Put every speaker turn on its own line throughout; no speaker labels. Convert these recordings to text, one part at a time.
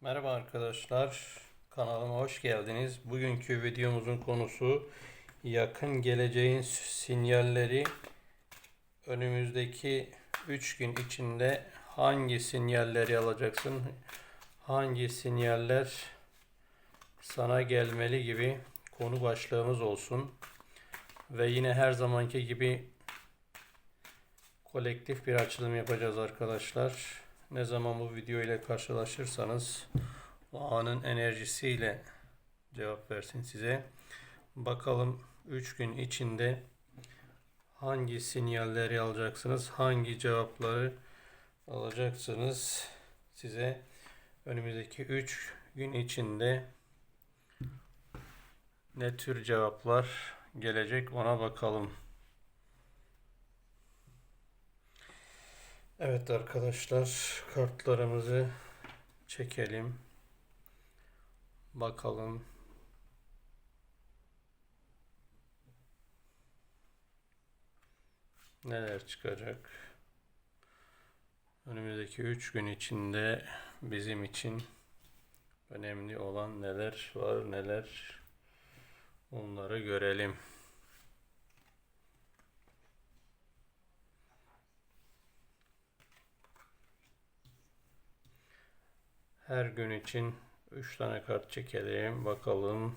Merhaba arkadaşlar, kanalıma hoş geldiniz. Bugünkü videomuzun konusu yakın geleceğin sinyalleri önümüzdeki 3 gün içinde hangi sinyalleri alacaksın? Hangi sinyaller sana gelmeli gibi konu başlığımız olsun. Ve yine her zamanki gibi kolektif bir açılım yapacağız arkadaşlar. Ne zaman bu video ile karşılaşırsanız o anın enerjisiyle cevap versin size. Bakalım 3 gün içinde hangi sinyalleri alacaksınız, hangi cevapları alacaksınız size önümüzdeki 3 gün içinde ne tür cevaplar gelecek ona bakalım. Evet arkadaşlar kartlarımızı çekelim. Bakalım. Neler çıkacak? Önümüzdeki 3 gün içinde bizim için önemli olan neler var neler onları görelim. Her gün için 3 tane kart çekelim. Bakalım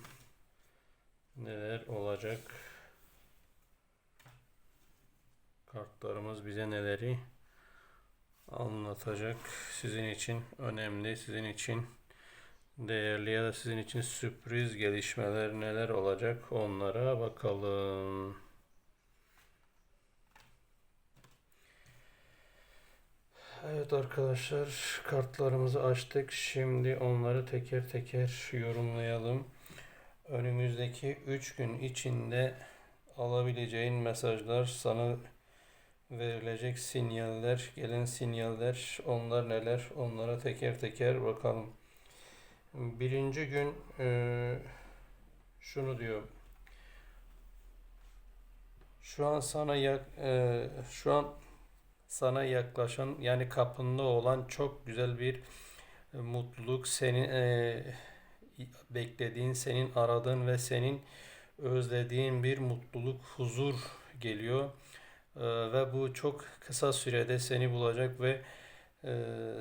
neler olacak. Kartlarımız bize neleri anlatacak. Sizin için önemli, sizin için değerli ya da sizin için sürpriz gelişmeler neler olacak onlara bakalım. Evet arkadaşlar kartlarımızı açtık. Şimdi onları teker teker yorumlayalım. Önümüzdeki 3 gün içinde alabileceğin mesajlar, sana verilecek sinyaller, gelen sinyaller, onlar neler, onlara teker teker bakalım. Birinci gün e, şunu diyor. Şu an sana yak, e, şu an sana yaklaşan yani kapında olan çok güzel bir e, mutluluk senin e, beklediğin, senin aradığın ve senin özlediğin bir mutluluk, huzur geliyor. E, ve bu çok kısa sürede seni bulacak ve e,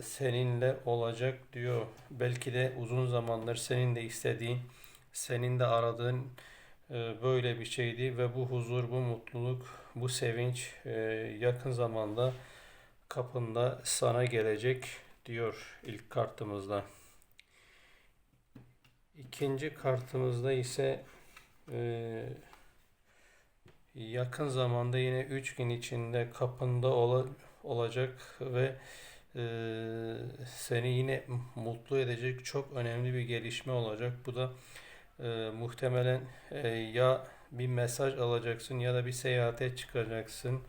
seninle olacak diyor. Belki de uzun zamandır senin de istediğin, senin de aradığın böyle bir şeydi ve bu huzur, bu mutluluk, bu sevinç e, yakın zamanda kapında sana gelecek diyor ilk kartımızda. İkinci kartımızda ise e, yakın zamanda yine 3 gün içinde kapında ola, olacak ve e, seni yine mutlu edecek çok önemli bir gelişme olacak. Bu da muhtemelen e, ya bir mesaj alacaksın ya da bir seyahate çıkacaksın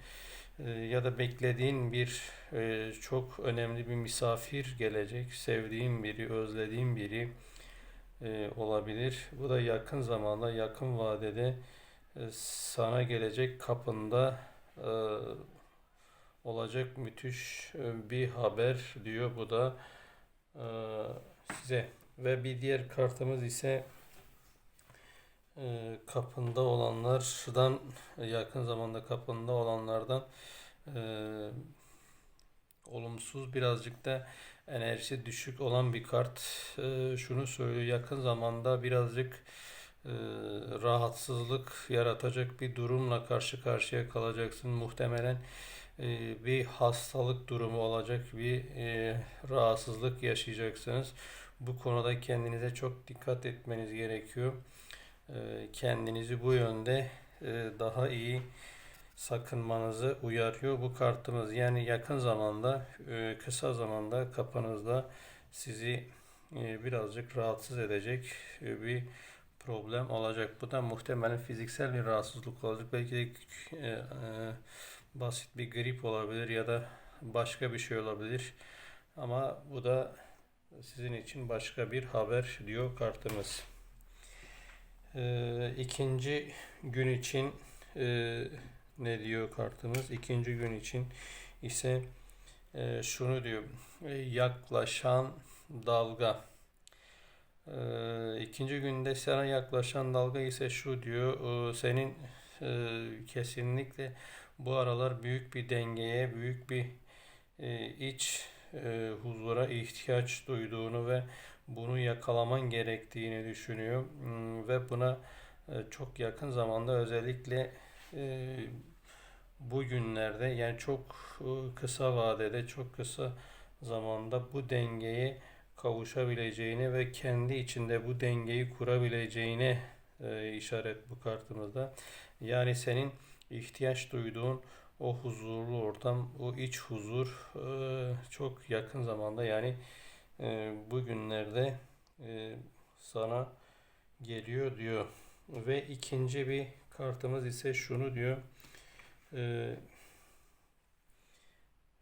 e, ya da beklediğin bir e, çok önemli bir misafir gelecek, sevdiğin biri, özlediğin biri e, olabilir. Bu da yakın zamanda, yakın vadede e, sana gelecek kapında e, olacak müthiş e, bir haber diyor bu da e, size. Ve bir diğer kartımız ise e, kapında olanlardan yakın zamanda kapında olanlardan e, olumsuz birazcık da enerjisi düşük olan bir kart. E, şunu söylüyor yakın zamanda birazcık e, rahatsızlık yaratacak bir durumla karşı karşıya kalacaksın. Muhtemelen e, bir hastalık durumu olacak, bir e, rahatsızlık yaşayacaksınız. Bu konuda kendinize çok dikkat etmeniz gerekiyor. E, kendinizi bu yönde e, daha iyi sakınmanızı uyarıyor bu kartımız. Yani yakın zamanda, e, kısa zamanda kafanızda sizi birazcık rahatsız edecek bir problem olacak. Bu da muhtemelen fiziksel bir rahatsızlık olacak. Belki de basit bir grip olabilir ya da başka bir şey olabilir. Ama bu da sizin için başka bir haber diyor kartımız. Ee, ikinci gün için e, ne diyor kartımız? İkinci gün için ise e, şunu diyor. E, yaklaşan dalga. Ee, ikinci günde sana yaklaşan dalga ise şu diyor. e, Senin e, kesinlikle bu aralar büyük bir dengeye, büyük bir e, iç e, huzura ihtiyaç duyduğunu ve bunu yakalaman gerektiğini düşünüyor. Hmm, Ve buna e, çok yakın zamanda özellikle e, bugünlerde yani çok e, kısa vadede, çok kısa zamanda bu dengeye kavuşabileceğini ve kendi içinde bu dengeyi kurabileceğine e, işaret bu kartımızda. Yani senin ihtiyaç duyduğun o huzurlu ortam, o iç huzur çok yakın zamanda yani e, bugünlerde e, sana geliyor diyor. Ve ikinci bir kartımız ise şunu diyor. E,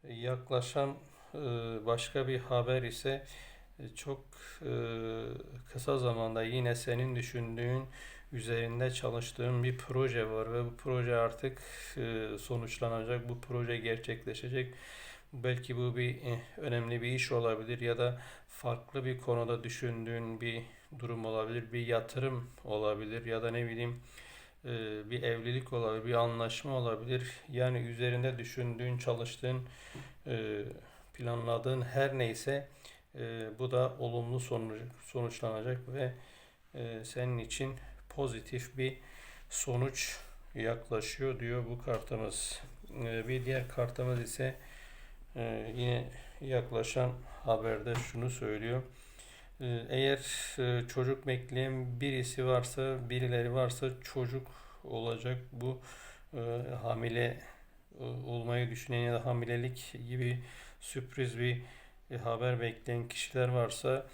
yaklaşan e, başka bir haber ise e, çok e, kısa zamanda yine senin düşündüğün üzerinde çalıştığın bir proje var ve bu proje artık e, sonuçlanacak, bu proje gerçekleşecek. Belki bu bir e, önemli bir iş olabilir ya da farklı bir konuda düşündüğün bir durum olabilir, bir yatırım olabilir ya da ne bileyim e, bir evlilik olabilir, bir anlaşma olabilir. Yani üzerinde düşündüğün, çalıştığın, e, planladığın her neyse bu da olumlu sonuç, sonuçlanacak ve senin için pozitif bir sonuç yaklaşıyor diyor bu kartımız. Bir diğer kartımız ise e, yine yaklaşan haberde şunu söylüyor. E, eğer e, çocuk bekleyen birisi varsa, birileri varsa çocuk olacak. Bu e, hamile e, olmayı düşünen ya da hamilelik gibi sürpriz bir haber bekleyen kişiler varsa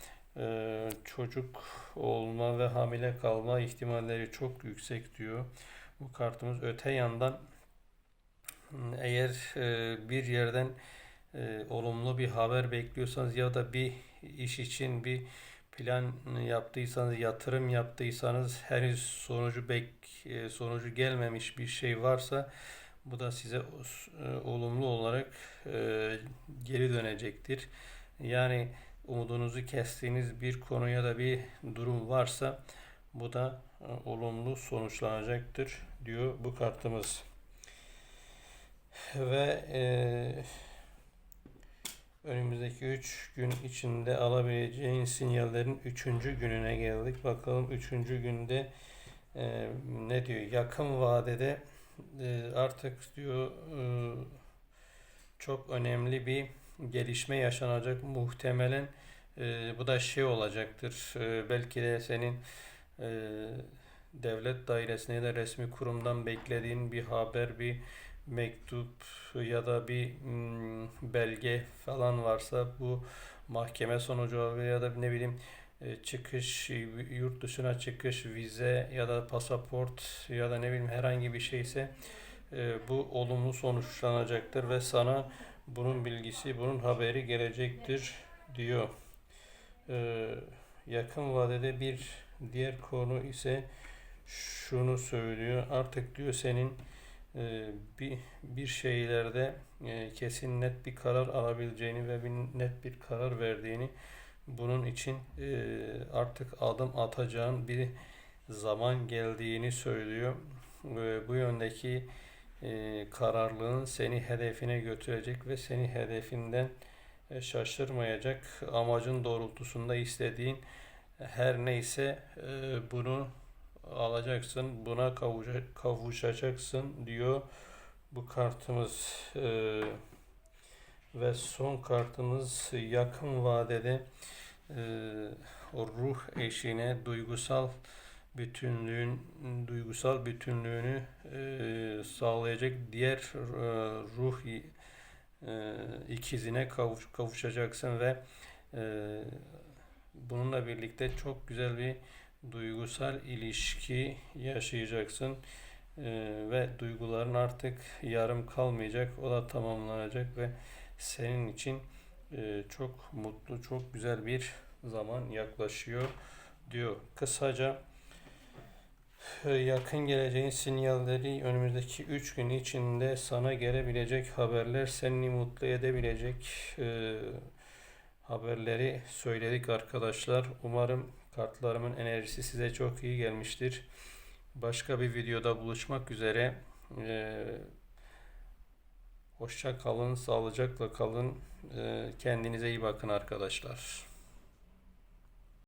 çocuk olma ve hamile kalma ihtimalleri çok yüksek diyor. Bu kartımız öte yandan eğer bir yerden e, olumlu bir haber bekliyorsanız ya da bir iş için bir plan yaptıysanız, yatırım yaptıysanız henüz sonucu bek e, sonucu gelmemiş bir şey varsa bu da size e, olumlu olarak e, geri dönecektir. Yani umudunuzu kestiğiniz bir konu ya da bir durum varsa bu da olumlu sonuçlanacaktır diyor bu kartımız. Ve e, önümüzdeki 3 gün içinde alabileceğin sinyallerin 3. gününe geldik. Bakalım 3. günde e, ne diyor? Yakın vadede e, artık diyor e, çok önemli bir gelişme yaşanacak. Muhtemelen e, bu da şey olacaktır. E, belki de senin e, devlet dairesine da resmi kurumdan beklediğin bir haber, bir mektup ya da bir mm, belge falan varsa bu mahkeme sonucu ya da ne bileyim e, çıkış, yurt dışına çıkış, vize ya da pasaport ya da ne bileyim herhangi bir şeyse e, bu olumlu sonuçlanacaktır ve sana bunun bilgisi, bunun haberi gelecektir diyor. E, yakın vadede bir diğer konu ise şunu söylüyor. Artık diyor senin bir bir şeylerde kesin net bir karar alabileceğini ve bir net bir karar verdiğini bunun için e, artık adım atacağın bir zaman geldiğini söylüyor. Bu yöndeki e, kararlılığın seni hedefine götürecek ve seni hedefinden e, şaşırmayacak. Amacın doğrultusunda istediğin her neyse e, bunu alacaksın, buna kavuşacaksın diyor bu kartımız. E, ve son kartımız yakın vadede e, ruh eşine duygusal bütünlüğün duygusal bütünlüğünü e, sağlayacak diğer e, ruh e, ikizine kavuş, kavuşacaksın ve e, bununla birlikte çok güzel bir duygusal ilişki yaşayacaksın e, ve duyguların artık yarım kalmayacak o da tamamlanacak ve senin için e, çok mutlu, çok güzel bir zaman yaklaşıyor diyor. Kısaca e, yakın geleceğin sinyalleri önümüzdeki 3 gün içinde sana gelebilecek haberler seni mutlu edebilecek e, haberleri söyledik arkadaşlar. Umarım Kartlarımın enerjisi size çok iyi gelmiştir. Başka bir videoda buluşmak üzere. Ee, hoşça kalın, sağlıcakla kalın. Ee, kendinize iyi bakın arkadaşlar.